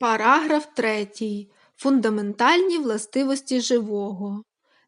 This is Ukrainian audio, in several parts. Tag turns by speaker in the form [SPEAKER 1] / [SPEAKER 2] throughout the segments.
[SPEAKER 1] Параграф 3. Фундаментальні властивості живого.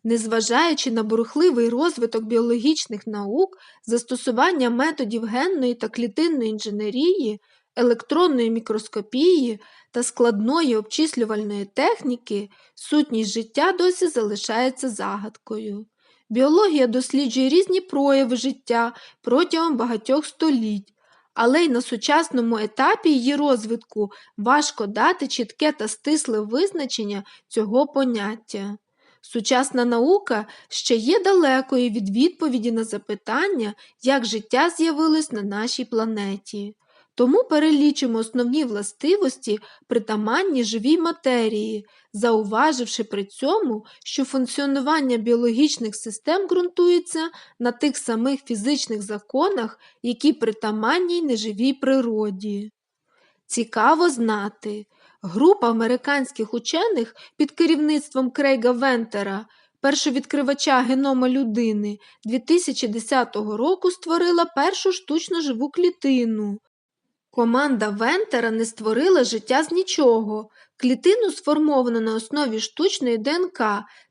[SPEAKER 1] Незважаючи на бурхливий розвиток біологічних наук, застосування методів генної та клітинної інженерії, електронної мікроскопії та складної обчислювальної техніки, сутність життя досі залишається загадкою. Біологія досліджує різні прояви життя протягом багатьох століть, але й на сучасному етапі її розвитку важко дати чітке та стисле визначення цього поняття. Сучасна наука ще є далекою від відповіді на запитання, як життя з'явилось на нашій планеті. Тому перелічимо основні властивості, притаманні живій матерії, зауваживши при цьому, що функціонування біологічних систем ґрунтується на тих самих фізичних законах, які притаманні й неживій природі. Цікаво знати, група американських учених під керівництвом Крейга Вентера, першовідкривача генома людини, 2010 року створила першу штучно живу клітину. Команда Вентера не створила життя з нічого. Клітину сформовано на основі штучної ДНК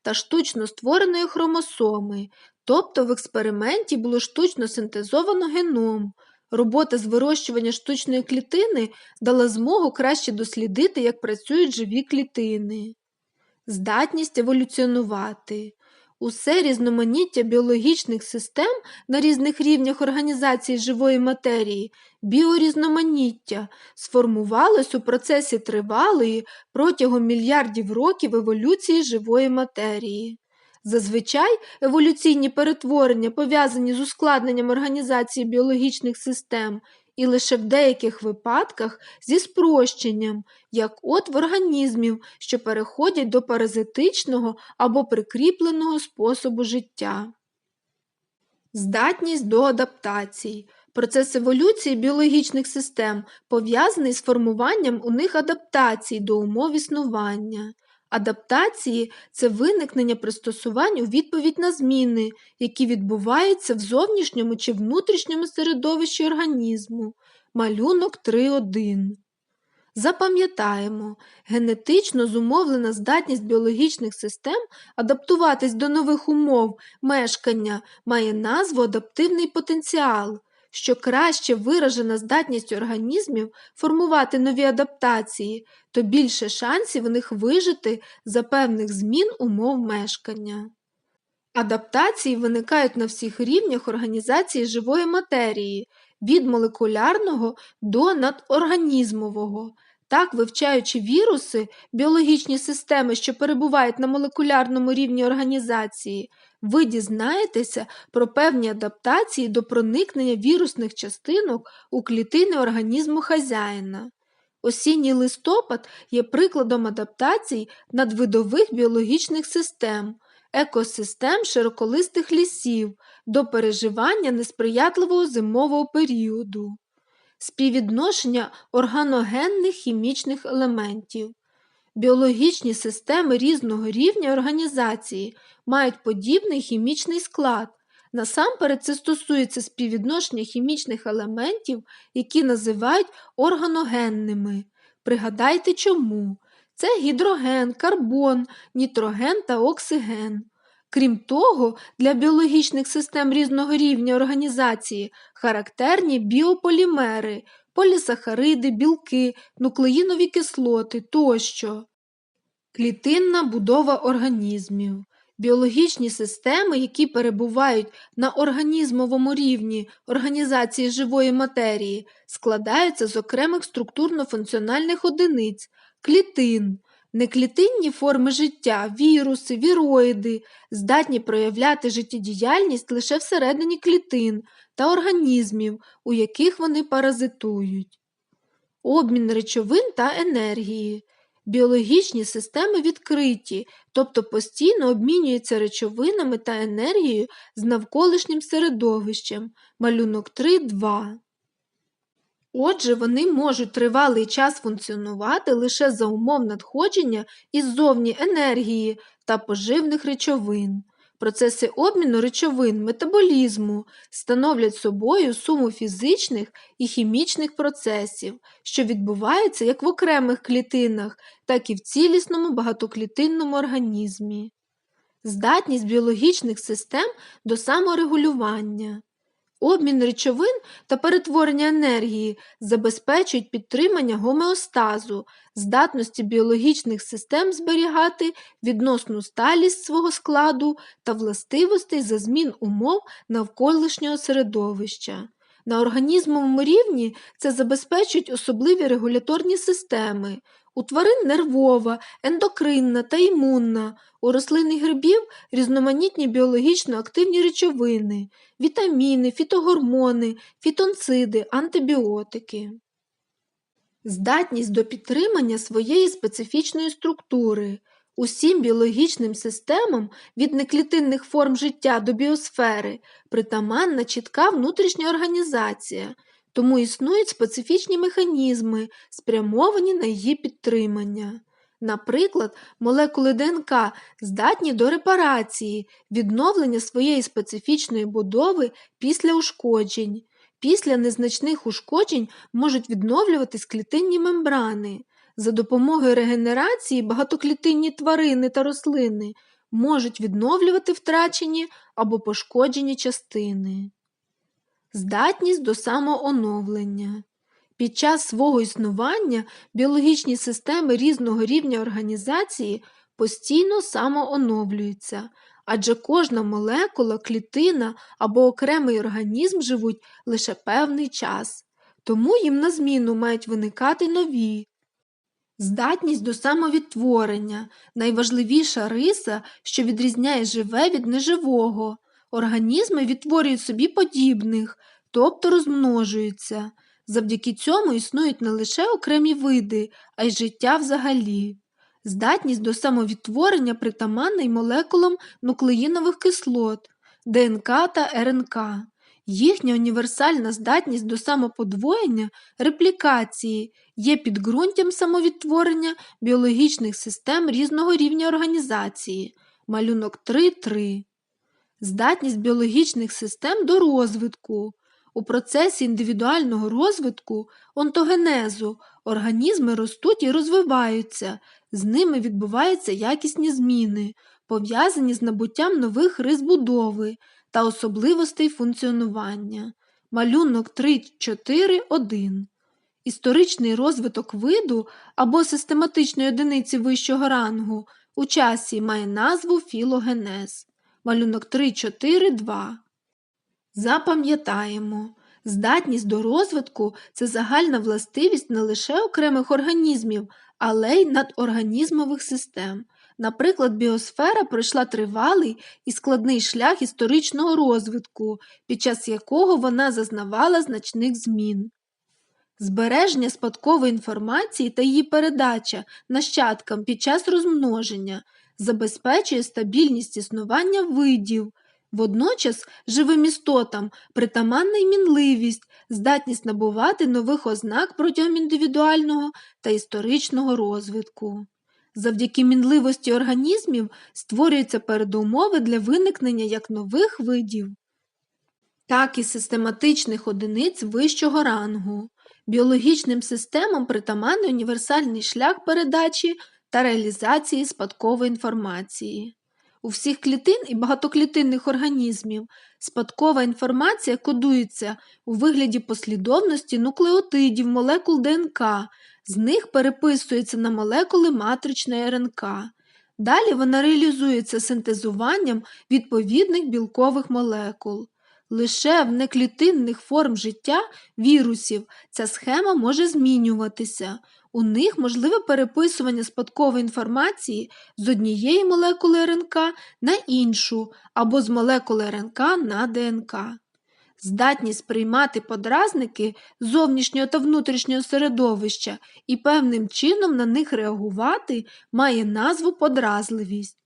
[SPEAKER 1] та штучно створеної хромосоми, тобто в експерименті було штучно синтезовано геном. Робота з вирощування штучної клітини дала змогу краще дослідити, як працюють живі клітини. Здатність еволюціонувати. Усе різноманіття біологічних систем на різних рівнях організації живої матерії, біорізноманіття сформувалось у процесі тривалої протягом мільярдів років еволюції живої матерії. Зазвичай еволюційні перетворення пов'язані з ускладненням організації біологічних систем і лише в деяких випадках зі спрощенням, як от в організмів, що переходять до паразитичного або прикріпленого способу життя. Здатність до адаптацій. Процес еволюції біологічних систем пов'язаний з формуванням у них адаптацій до умов існування. Адаптації це виникнення пристосувань у відповідь на зміни, які відбуваються в зовнішньому чи внутрішньому середовищі організму. Малюнок 3.1. Запам'ятаємо, генетично зумовлена здатність біологічних систем адаптуватись до нових умов мешкання має назву адаптивний потенціал що краще виражена здатність організмів формувати нові адаптації, то більше шансів у них вижити за певних змін умов мешкання. Адаптації виникають на всіх рівнях організації живої матерії, від молекулярного до надорганізмового. Так, вивчаючи віруси, біологічні системи, що перебувають на молекулярному рівні організації, ви дізнаєтеся про певні адаптації до проникнення вірусних частинок у клітини організму хазяїна. Осінній листопад є прикладом адаптацій надвидових біологічних систем, екосистем широколистих лісів до переживання несприятливого зимового періоду, співвідношення органогенних хімічних елементів. Біологічні системи різного рівня організації мають подібний хімічний склад. Насамперед це стосується співвідношення хімічних елементів, які називають органогенними. Пригадайте чому. Це гідроген, карбон, нітроген та оксиген. Крім того, для біологічних систем різного рівня організації характерні біополімери, полісахариди, білки, нуклеїнові кислоти тощо. Клітинна будова організмів. Біологічні системи, які перебувають на організмовому рівні організації живої матерії, складаються з окремих структурно-функціональних одиниць, клітин. Неклітинні форми життя, віруси, віроїди здатні проявляти життєдіяльність лише всередині клітин та організмів, у яких вони паразитують. Обмін речовин та енергії. Біологічні системи відкриті, тобто постійно обмінюються речовинами та енергією з навколишнім середовищем. Малюнок 3.2. Отже, вони можуть тривалий час функціонувати лише за умов надходження іззовні енергії та поживних речовин. Процеси обміну речовин, метаболізму становлять собою суму фізичних і хімічних процесів, що відбуваються як в окремих клітинах, так і в цілісному багатоклітинному організмі. Здатність біологічних систем до саморегулювання. Обмін речовин та перетворення енергії забезпечують підтримання гомеостазу, здатності біологічних систем зберігати відносну сталість свого складу та властивостей за змін умов навколишнього середовища. На організмовому рівні це забезпечують особливі регуляторні системи. У тварин нервова, ендокринна та імунна, у рослин і грибів різноманітні біологічно активні речовини, вітаміни, фітогормони, фітонциди, антибіотики. Здатність до підтримання своєї специфічної структури. Усім біологічним системам від неклітинних форм життя до біосфери притаманна чітка внутрішня організація, тому існують специфічні механізми, спрямовані на її підтримання. Наприклад, молекули ДНК здатні до репарації, відновлення своєї специфічної будови після ушкоджень. Після незначних ушкоджень можуть відновлюватись клітинні мембрани. За допомогою регенерації багатоклітинні тварини та рослини можуть відновлювати втрачені або пошкоджені частини. Здатність до самооновлення. Під час свого існування біологічні системи різного рівня організації постійно самооновлюються, адже кожна молекула, клітина або окремий організм живуть лише певний час, тому їм на зміну мають виникати нові. Здатність до самовідтворення найважливіша риса, що відрізняє живе від неживого. Організми відтворюють собі подібних, тобто розмножуються. Завдяки цьому існують не лише окремі види, а й життя взагалі. Здатність до самовідтворення притаманна й молекулам нуклеїнових кислот, ДНК та РНК. Їхня універсальна здатність до самоподвоєння, реплікації є підґрунтям самовідтворення біологічних систем різного рівня організації. Малюнок 3.3. Здатність біологічних систем до розвитку. У процесі індивідуального розвитку, онтогенезу, організми ростуть і розвиваються, з ними відбуваються якісні зміни, пов'язані з набуттям нових рис будови та особливостей функціонування. Малюнок 3.4.1 Історичний розвиток виду або систематичної одиниці вищого рангу у часі має назву філогенез. Малюнок 3.4.2 Запам'ятаємо, здатність до розвитку це загальна властивість не лише окремих організмів, але й надорганізмових систем. Наприклад, біосфера пройшла тривалий і складний шлях історичного розвитку, під час якого вона зазнавала значних змін. Збереження спадкової інформації та її передача нащадкам під час розмноження забезпечує стабільність існування видів. Водночас живим істотам притаманна й мінливість, здатність набувати нових ознак протягом індивідуального та історичного розвитку. Завдяки мінливості організмів створюються передумови для виникнення як нових видів, так і систематичних одиниць вищого рангу. Біологічним системам притаманний універсальний шлях передачі та реалізації спадкової інформації. У всіх клітин і багатоклітинних організмів спадкова інформація кодується у вигляді послідовності нуклеотидів молекул ДНК, з них переписується на молекули матричної РНК. Далі вона реалізується синтезуванням відповідних білкових молекул. Лише в неклітинних форм життя вірусів ця схема може змінюватися. У них можливе переписування спадкової інформації з однієї молекули РНК на іншу або з молекули РНК на ДНК. Здатність приймати подразники зовнішнього та внутрішнього середовища і певним чином на них реагувати має назву подразливість.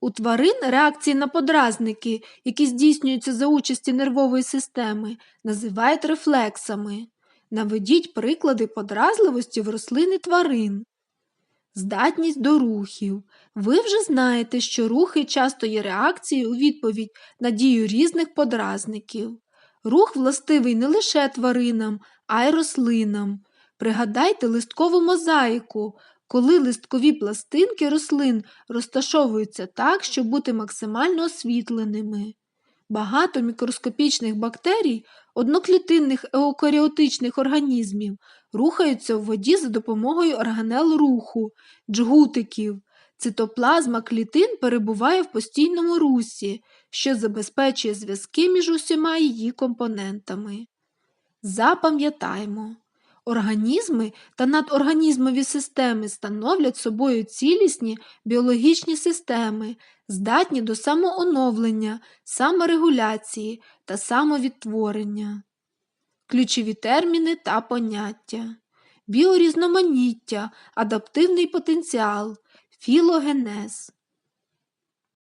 [SPEAKER 1] У тварин реакції на подразники, які здійснюються за участі нервової системи, називають рефлексами. Наведіть приклади подразливості в рослин і тварин. здатність до рухів. Ви вже знаєте, що рухи часто є реакцією у відповідь на дію різних подразників. Рух властивий не лише тваринам, а й рослинам. Пригадайте листкову мозаїку, коли листкові пластинки рослин розташовуються так, щоб бути максимально освітленими. Багато мікроскопічних бактерій, одноклітинних еукаріотичних організмів рухаються в воді за допомогою органел руху, джгутиків. Цитоплазма клітин перебуває в постійному русі, що забезпечує зв'язки між усіма її компонентами. Запам'ятаймо, організми та надорганізмові системи становлять собою цілісні біологічні системи, здатні до самооновлення, саморегуляції та самовідтворення. Ключові терміни та поняття біорізноманіття, адаптивний потенціал, філогенез.